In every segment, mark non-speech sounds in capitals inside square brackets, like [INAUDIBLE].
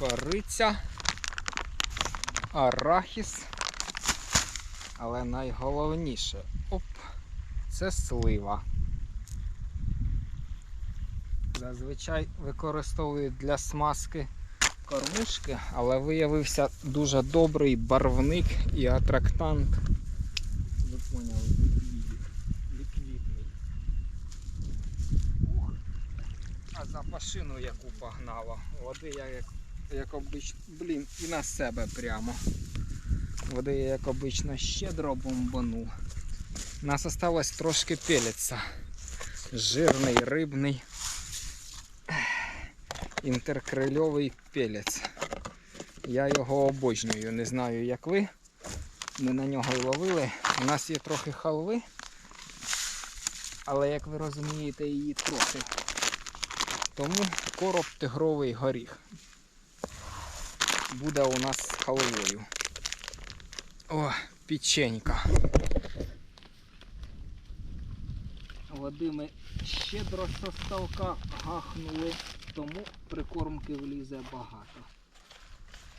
кориця, арахіс. Але найголовніше, оп, це слива. Зазвичай використовують для смазки кормушки, але виявився дуже добрий барвник і атрактант. Ви поняли, ліквідний. Ух. А запашину яку погнала. Води я як, як обично. Блін, і на себе прямо. Води я як обично щедро бомбанув. У нас осталось трошки пелеться. Жирний, рибний інтеркрильовий пелець. Я його обожнюю, не знаю як ви. Ми на нього й ловили. У нас є трохи халви, але як ви розумієте, її трохи. Тому короб тигровий горіх буде у нас з халвою. О, печенька. Води ми щедро со ставка гахнули, тому прикормки влізе багато.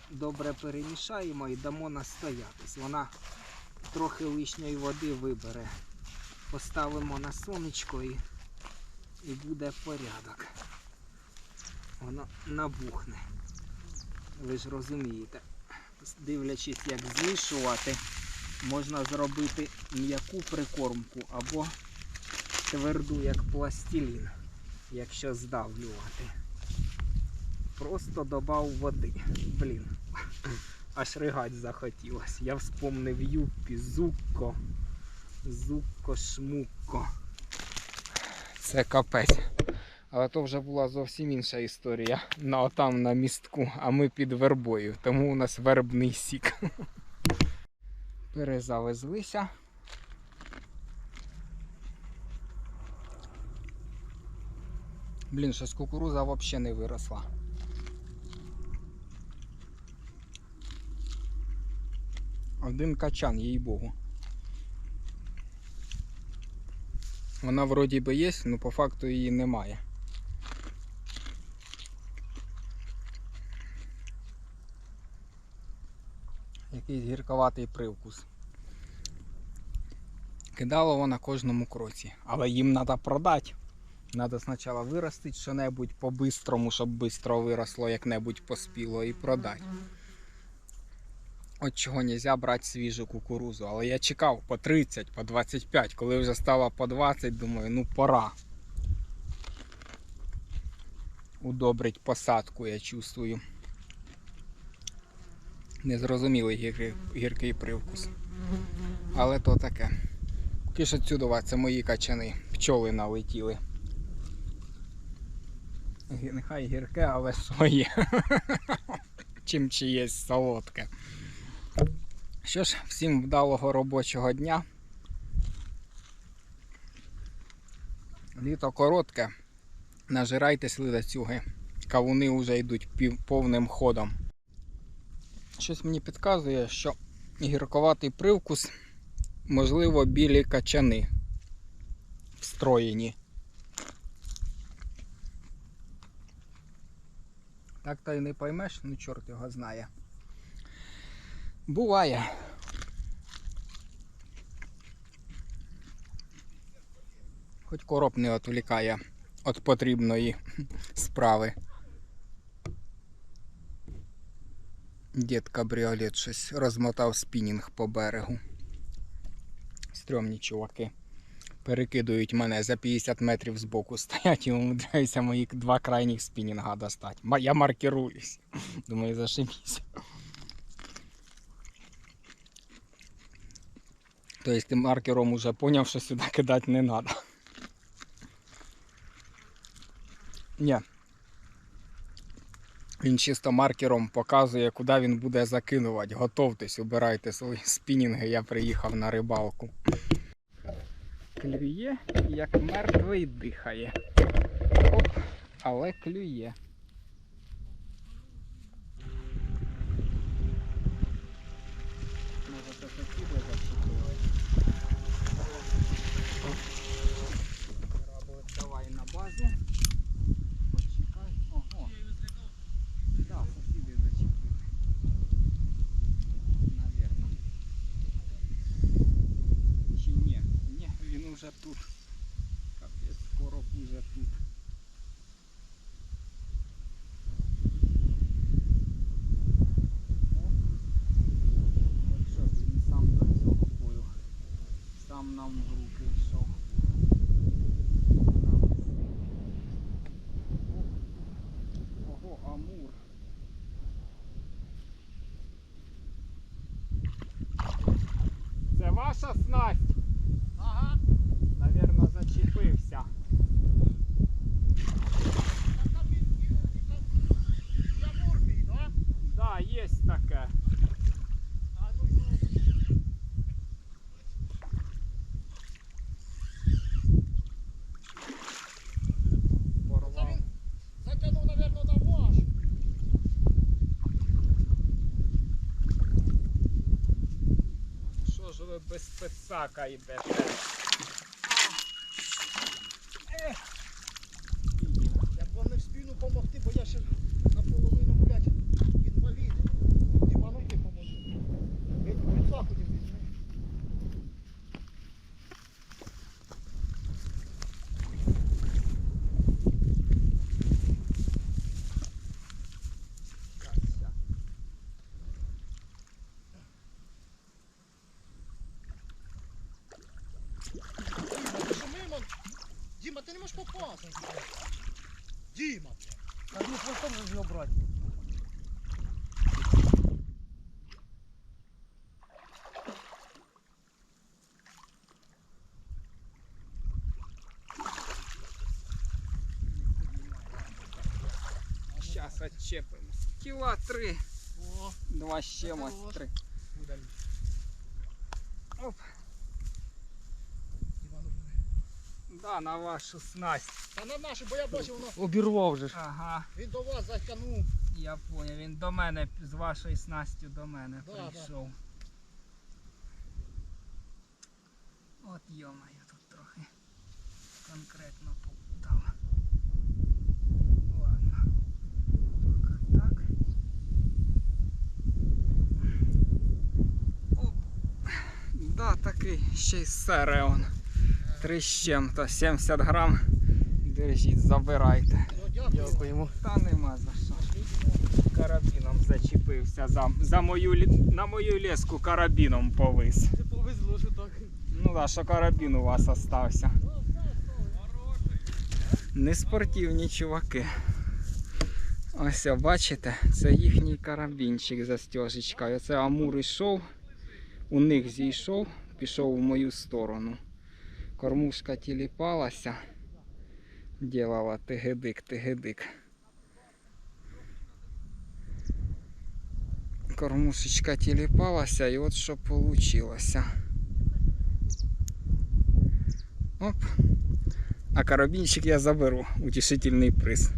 Добре перемішаємо і дамо настоятись. Вона трохи лишньої води вибере. Поставимо на сонечко і, і буде порядок. Воно набухне. Ви ж розумієте, дивлячись, як змішувати, можна зробити м'яку прикормку або тверду, як пластилін, якщо здавлювати. Просто додав води. Блін. Аж ригать захотілось. Я вспомнив юппі, зукко. Зукко, шмукко. Це капець. Але то вже була зовсім інша історія. На отам на містку, а ми під вербою. Тому у нас вербний сік. Перезавезлися. Блін, щось кукуруза взагалі не виросла. Один качан, їй богу. Вона вроді би є, але по факту її немає. Якийсь гірковатий привкус. Кидало вона кожному кроці, але їм треба продати. Треба спочатку виростити що-небудь по-бистрому, щоб швидко виросло, як-небудь поспіло і продати. От чого не можна брати свіжу кукурузу. Але я чекав по 30, по 25, коли вже стало по 20, думаю, ну пора. Удобрить посадку, я чувствую. Незрозумілий гіркий, гіркий привкус. Але то таке. Поки що отсюдова, це мої качани. Пчоли налетіли. Нехай гірке, але своє. [LAUGHS] Чим чиєсь солодке. Що ж, всім вдалого робочого дня. Літо коротке. Нажирайтесь ледацюги. Кавуни вже йдуть повним ходом. Щось мені підказує, що гірковатий привкус, можливо, білі качани встроєні. Так то й не поймеш, ну чорт його знає. Буває. Хоч короб не відволікає від потрібної справи. Дід кабріолет щось розмотав спінінг по берегу. Стрьомні чуваки. Перекидують мене за 50 метрів з боку [LAUGHS] стоять і умудряюся мої два крайніх спінінга достати. Я маркируюсь. [LAUGHS] Думаю, зашибісь. Тобто ти маркером уже поняв, що сюди кидати не треба. Ні. Він чисто маркером показує, куди він буде закинувати. Готовтесь, обирайте свої спінінги, я приїхав на рибалку. Клює, як мертвий дихає. Оп, але клює. não без писака йдете? Діма, ти не можеш попасти. Діма, блядь. Та ну хвостом же його брати. Щас отчепимо. Кіла три. О, Два з чимось хорош. три. буде. А, на вашу снасть. Та на нашу, бо я бачив воно. Обірвав вже ж. Ага. Він до вас затягнув. Я поняв, він до мене з вашою снастю до мене да, прийшов. Да. От йома, я тут трохи конкретно попутав. Ладно. Поки так. Оп. Да, такий ще й сере он. Три з чим-то, 70 грам. Держіть, забирайте. Дякуємо. Та нема за що. Карабіном зачепився за, за мою на мою леску карабіном повис. Ти повезло, що так. Ну так, що карабін у вас остався. Не спортивні чуваки. Ось, бачите, це їхній карабінчик за стежечкою. Це Амур йшов, у них зійшов, пішов в мою сторону. Кормушка тіліпалася, ділала тигедик, тигедик. Кормушечка тіліпалася і от що вийшло. Оп. А карабінчик я заберу, утішительний приз.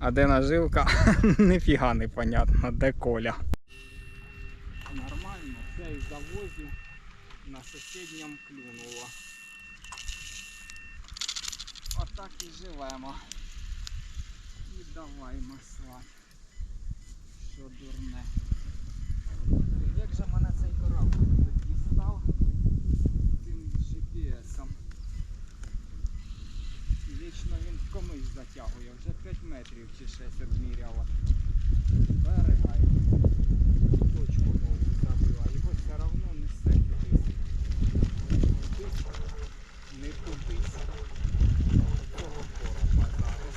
А де нажилка, [LAUGHS] ніфіга не понятно, де коля. Нормально, це із завозів на сусідньому клюнуло. Отак і живемо. І давай маслать. Що дурне. Як же мене цей корабль дістав цим GPS-ом? Вічно він в комусь затягує, вже 5 метрів чи 6 відміряла. Берега і точку нову забила, його все одно несе кудись. Кудись, не кудись. Цього короба зараз.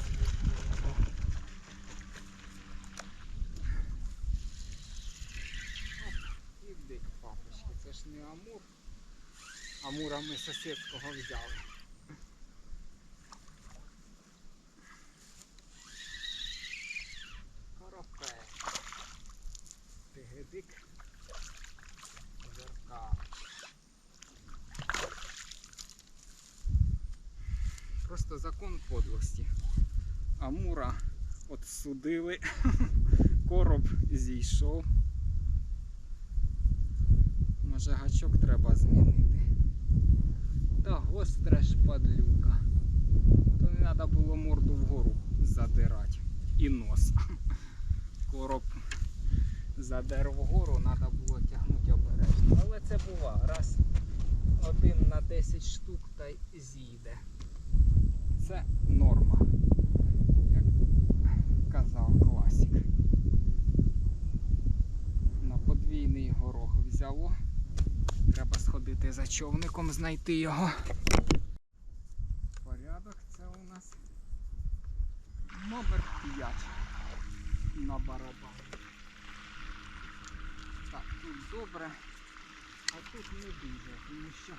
Оп, Іди, папочки, це ж не амур. Амура ми сусідського взяли. Коропець. Тигедик. Зерка. Просто закон подлості. Амура от судили. [LAUGHS] Короб зійшов. Може гачок треба змінити. Та гостра ж падлюка. То не треба було морду вгору задирати. І нос. [LAUGHS] Короб задер вгору, треба було тягнути обережно. Але це бува. Раз один на 10 штук та й з'їде. Це норма, як казав класик. На подвійний горох взяло. Треба сходити за човником, знайти його. Порядок це у нас номер 5 на барабані. Так, тут добре, а тут не дуже, тому що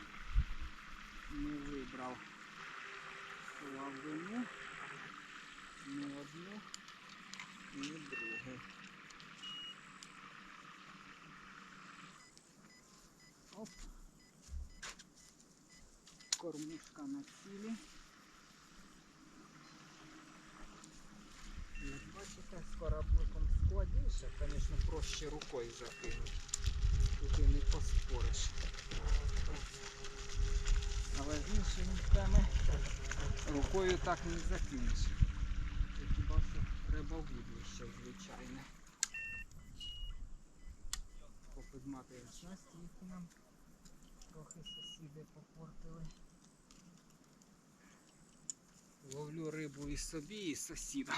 не вибрав слабину ні одну, ні другу. Оп. Кормушка на цілі. Як бачите, з корабликом складніше, звісно, проще рукою закинути. Тут і не поспориш. Але з іншими теми рукою так не закинеш. Хіба що треба вудлище, звичайне. Попідмати снасті, які нам трохи сусіди попортили. Ловлю рибу і собі, і сусідам.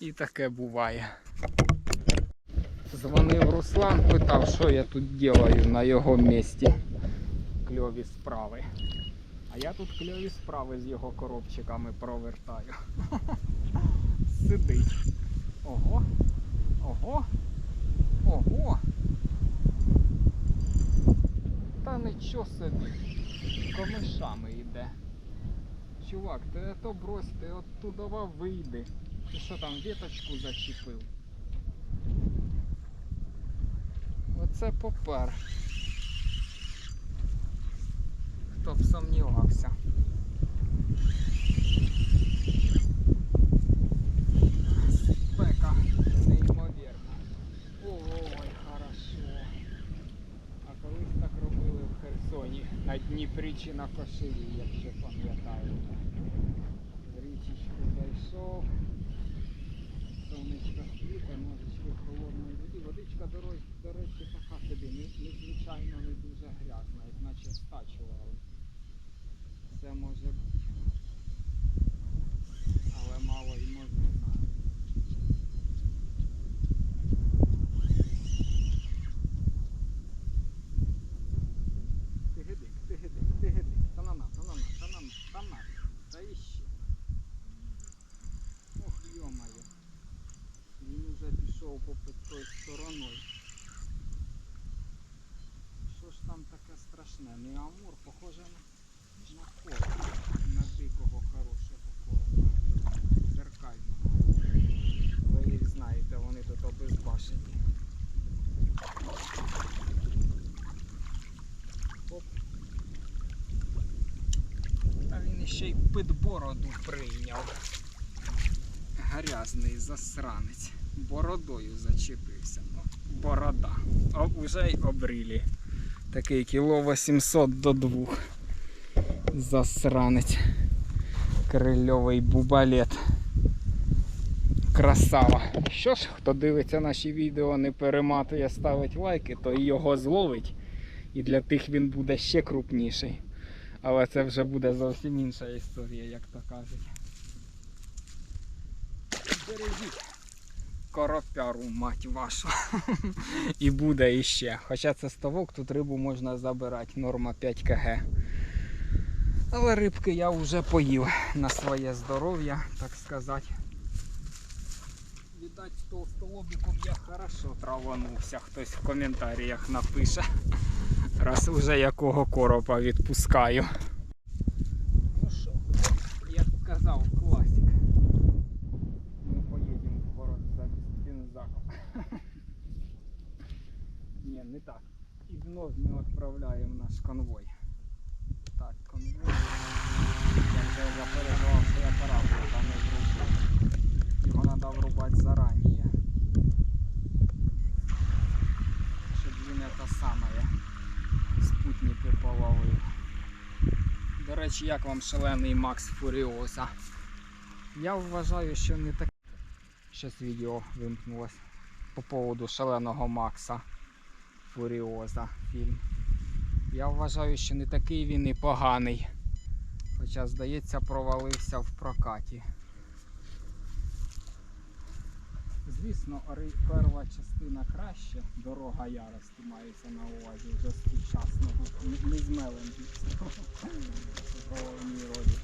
І таке буває. Дзвонив Руслан, питав, що я тут делаю на його місці. Кльові справи. А я тут кльові справи з його коробчиками провертаю. Сидить. Ого. Ого. Ого. Та нічого собі. Комишами йде. Чувак, ти то брось, ти оттуда вийди. Ти що там віточку зачепив? Оце попер. Хто б сумнівався. Спека неймовірна. Ой, хорошо. А колись так робили в Херсоні на Дніпрі чи на Кошелі, якщо пам'ятаєте. Зайшов. Сонечко світе, ножички холодної води. Водичка, до, речі, така собі, не- незвичайно не дуже грязна, як наче стачували. Це може бути. Але мало ймовірно. Тигидик, тигидик, тигидик. Та на на, та на на, та на на, та на. Та іще. Ох, йо-моє. Він уже пішов попід тою стороною. Що ж там таке страшне? Не амур, похоже на, на короб. На дикого хорошого короба. Зеркального. Ви їх знаєте, вони тут обезбашені. Оп. А він ще й під бороду прийняв. Гарязний засранець. Бородою зачепився. Ну, борода. А уже й обрілі. Такий кіло 800 до 2. Засранець. Крильовий бубалет. Красава. Що ж, хто дивиться наші відео, не перематує, ставить лайки, то його зловить. І для тих він буде ще крупніший. Але це вже буде зовсім інша історія, як то кажуть. Бережіть коропяру, мать вашу. [LAUGHS] І буде іще. Хоча це ставок, тут рибу можна забирати, норма 5 кг. Але рибки я вже поїв на своє здоров'я, так сказати. Віддать з толстолобиком я хорошо траванувся, хтось в коментарях напише. Раз уже якого коропа відпускаю. Ну що, як казав класик. Ми поїдемо в город за бензаком. [LAUGHS] Ні, не так. І вновь ми відправляємо наш конвой. Так, конвой. Я вже запереживав, що я параболу там не врубив. Його треба врубати зарані. Щоб він це саме спутники половив. До речі, як вам шалений Макс Фуріоза? Я вважаю, що не так. Щось відео вимкнулось по поводу шаленого Макса Фуріоза фільм. Я вважаю, що не такий він і поганий. Хоча, здається, провалився в прокаті. Звісно, перша частина краще, дорога ярості мається на увазі вже з сучасного, не- з Мелендівського в [LAUGHS] головній ролі.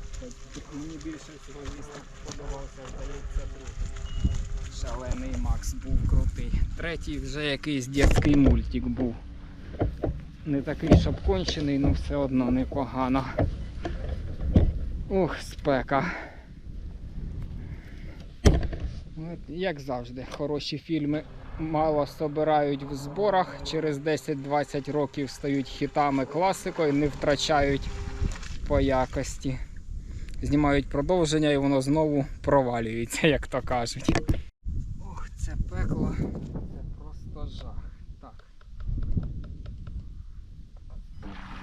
Мені більше всього, звісно, подобався, здається, другий. Шалений Макс був крутий. Третій вже якийсь дитячий мультик був. Не такий, щоб кончений, але все одно непогано. Ух, спека. От, як завжди, хороші фільми мало собирають в зборах, через 10-20 років стають хітами класикою, не втрачають по якості. Знімають продовження і воно знову провалюється, як то кажуть. Ох, це пекло. Це просто жах. Так.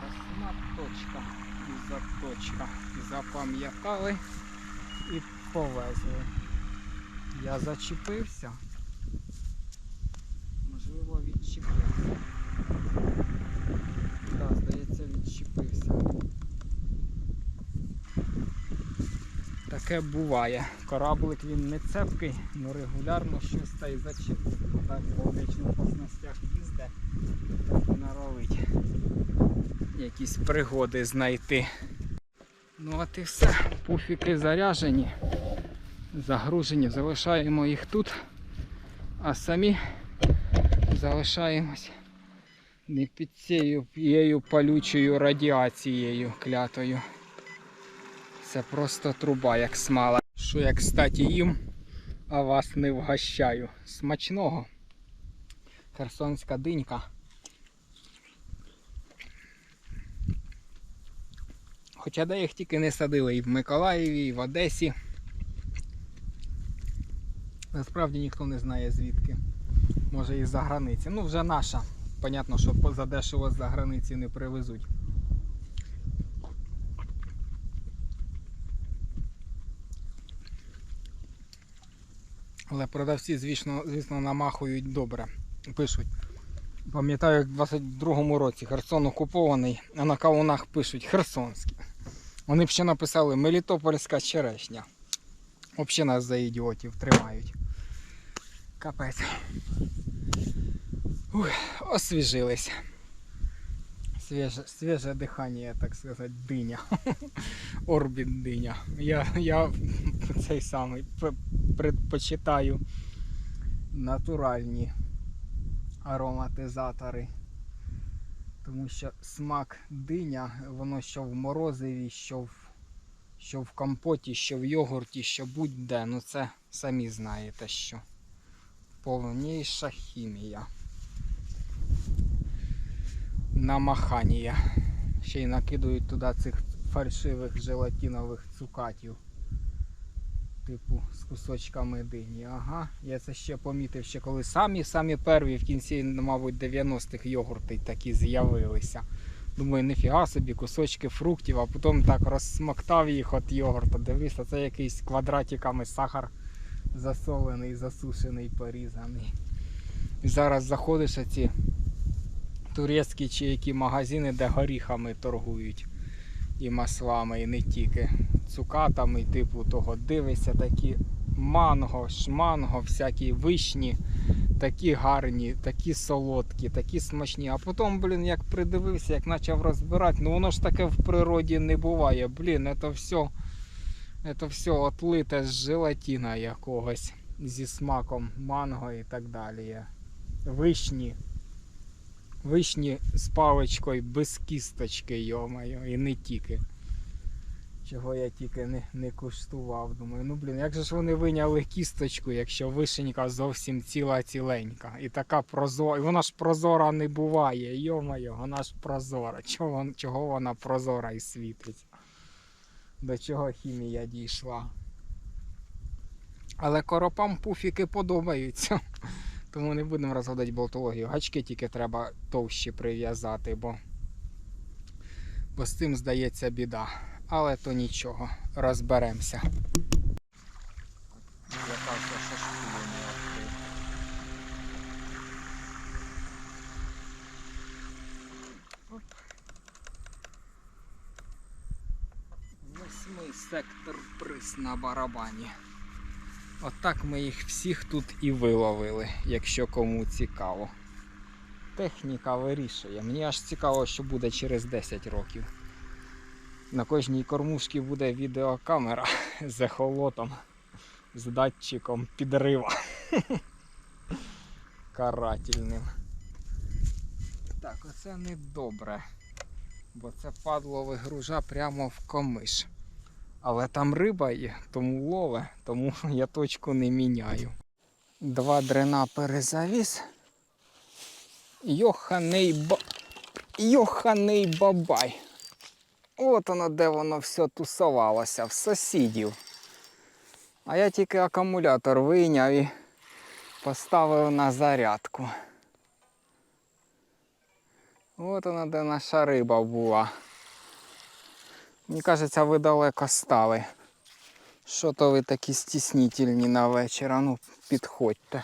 Восьма точка і заточка. Запам'ятали і повезли. Я зачепився. Можливо, відчепився. Так, здається, відчепився. Таке буває. Кораблик він не цепкий, але регулярно щось та й зачепить. Так по вічно по снастях їздить, так і норовить якісь пригоди знайти. Ну от і все. Пуфіки заряжені, загружені, залишаємо їх тут, а самі залишаємось не під цією палючою радіацією клятою. Це просто труба, як смала. Що я, кстати, їм, а вас не вгощаю. Смачного. Херсонська динька. Хоча де їх тільки не садили і в Миколаєві, і в Одесі. Насправді ніхто не знає звідки. Може і з-за границі. Ну вже наша. Понятно, що задешево з-за границі не привезуть. Але продавці, звісно, звісно, намахують добре. Пишуть. Пам'ятаю, як в 22-му році Херсон окупований, а на кавунах пишуть Херсонський. Вони б ще написали Мелітопольська черешня. Взагалі нас за ідіотів тримають. Капець. Ух, освіжились. Свіже, свіже дихання, так сказати, диня. [LAUGHS] Орбіт диня. Я, я цей самий предпочитаю натуральні ароматизатори. Тому що смак диня, воно що в морозиві, що в, що в компоті, що в йогурті, що будь-де. Ну це самі знаєте що. Повніша хімія. Намаханія. Ще й накидують туди цих фальшивих желатинових цукатів. Типу з кусочками дині. Ага, я це ще помітив, ще коли самі самі перві в кінці, мабуть, 90-х йогурти такі з'явилися. Думаю, ніфіга собі, кусочки фруктів, а потім так розсмоктав їх от йогурта. Дивився, це якийсь квадратиками сахар засолений, засушений, порізаний. Зараз заходиш у ці турецькі чи які магазини, де горіхами торгують і маслами, і не тільки цукатами, типу того дивишся, такі манго, шманго, всякі вишні, такі гарні, такі солодкі, такі смачні. А потім, блін, як придивився, як почав розбирати, ну воно ж таке в природі не буває. Блін, це все, це все отлите з желатина якогось зі смаком манго і так далі. Вишні. Вишні з паличкою без кісточки, йомаю, і не тільки. Чого я тільки не, не куштував. Думаю, ну блін, як же ж вони виняли кісточку, якщо вишенька зовсім ціла ціленька. І така прозора. І вона ж прозора не буває. Йомаю, вона ж прозора. Чого, чого вона прозора і світиться? До чого хімія дійшла? Але коропам пуфіки подобаються. [LAUGHS] Тому не будемо розгадати болтологію. Гачки тільки треба товщі прив'язати, бо, бо з цим здається біда. Але то нічого, розберемося. Сектор приз на барабані. Отак ми їх всіх тут і виловили, якщо кому цікаво. Техніка вирішує. Мені аж цікаво, що буде через 10 років. На кожній кормушці буде відеокамера [LAUGHS] з ехолотом, з датчиком підрива. [LAUGHS] Карательним. Так, оце не добре. Бо це падло вигружа прямо в комиш. Але там риба є, тому лове, тому [LAUGHS] я точку не міняю. Два дрена перезавіз. Йоханий ба... Йоханий бабай. От воно де воно все тусувалося, в сусідів. А я тільки акумулятор вийняв і поставив на зарядку. От вона де наша риба була. Мені кажеться, ви далеко стали. Що то ви такі стіснітельні на вечір, ну підходьте.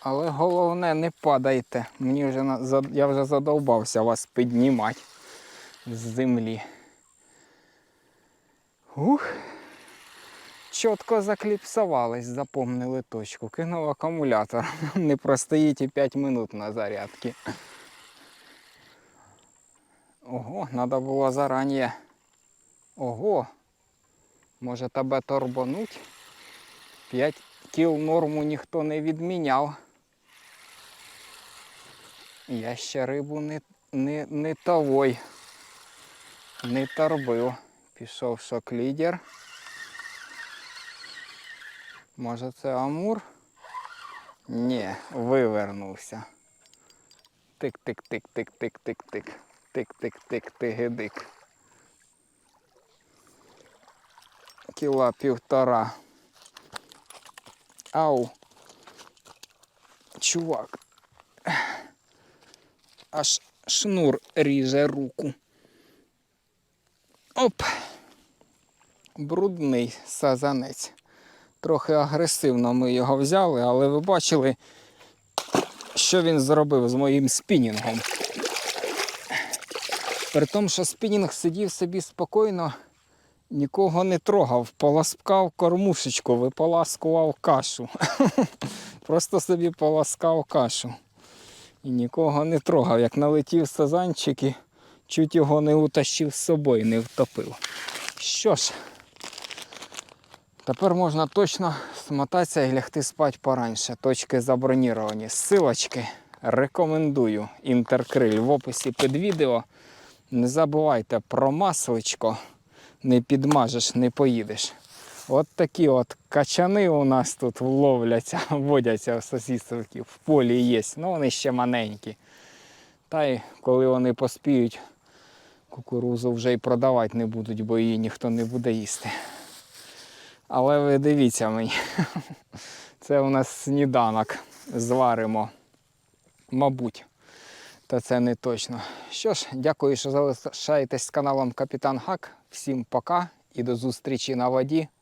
Але головне не падайте. Мені вже я вже задовбався вас піднімати з землі. Ух. Чітко закліпсувались, запомнили точку. Кинув акумулятор. [LAUGHS] Не простоїть і 5 минут на зарядці. Ого, треба було зарані. Ого. Може тебе торбануть? 5 кіл норму ніхто не відміняв. Я ще рибу не, не, не той, не торбив. Пішов шок-лідер. Може це Амур? Ні, вивернувся. Тик-тик-тик-тик-тик-тик-тик. Тик-тик-тик-тигидик. Кіла півтора. Ау. Чувак. Аж шнур ріже руку. Оп. Брудний сазанець. Трохи агресивно ми його взяли, але ви бачили, що він зробив з моїм спінінгом. При тому, що спінінг сидів собі спокійно, нікого не трогав, поласкав кормушечку, виполаскував кашу. [LAUGHS] Просто собі поласкав кашу. І нікого не трогав. Як налетів сазанчик і чуть його не утащив з собою, не втопив. Що ж, тепер можна точно смотатися і лягти спати пораньше. Точки заброніровані. Силочки рекомендую. Інтеркриль в описі під відео. Не забувайте про масличко. Не підмажеш, не поїдеш. От такі от качани у нас тут ловляться, [LAUGHS] водяться в сосісовки, в полі є. Ну вони ще маленькі. Та й коли вони поспіють, кукурузу вже й продавати не будуть, бо її ніхто не буде їсти. Але ви дивіться мені, [LAUGHS] це у нас сніданок зваримо. Мабуть. Та це не точно. Що ж, дякую, що залишаєтесь з каналом Капітан Хак. Всім пока і до зустрічі на воді